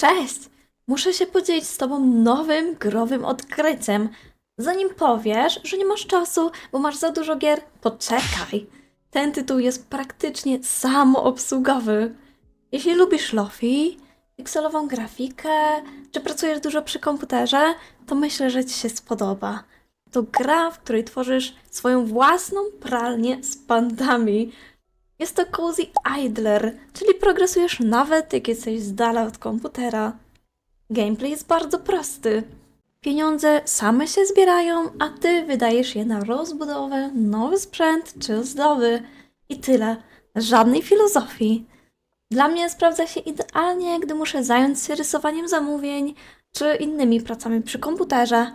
Cześć! Muszę się podzielić z Tobą nowym, growym odkryciem. Zanim powiesz, że nie masz czasu, bo masz za dużo gier, poczekaj. Ten tytuł jest praktycznie samoobsługowy. Jeśli lubisz lofi, pikselową grafikę, czy pracujesz dużo przy komputerze, to myślę, że Ci się spodoba. To gra, w której tworzysz swoją własną pralnię z pandami. Jest to Cozy Idler, czyli progresujesz nawet jak jesteś z dala od komputera. Gameplay jest bardzo prosty. Pieniądze same się zbierają, a ty wydajesz je na rozbudowę, nowy sprzęt czy ozdoby. I tyle. Żadnej filozofii. Dla mnie sprawdza się idealnie, gdy muszę zająć się rysowaniem zamówień czy innymi pracami przy komputerze.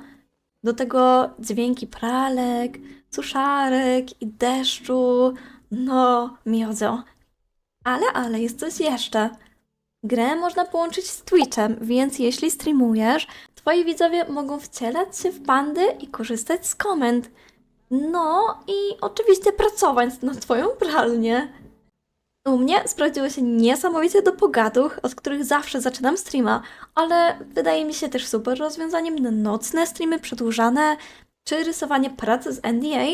Do tego dźwięki pralek, suszarek i deszczu. No, miodzą. Ale, ale jest coś jeszcze. Grę można połączyć z Twitchem, więc jeśli streamujesz, twoi widzowie mogą wcielać się w pandy i korzystać z komend. No i oczywiście pracować na twoją pralnię. U mnie sprawdziło się niesamowicie do pogaduch, od których zawsze zaczynam streama, ale wydaje mi się też super rozwiązaniem na nocne streamy przedłużane, czy rysowanie pracy z NDA,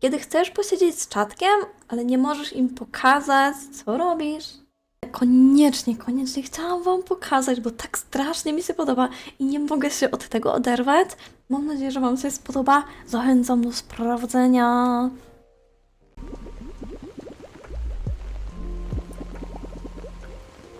kiedy chcesz posiedzieć z czatkiem, ale nie możesz im pokazać, co robisz. Koniecznie, koniecznie chciałam Wam pokazać, bo tak strasznie mi się podoba i nie mogę się od tego oderwać. Mam nadzieję, że Wam się spodoba. Zachęcam do sprawdzenia.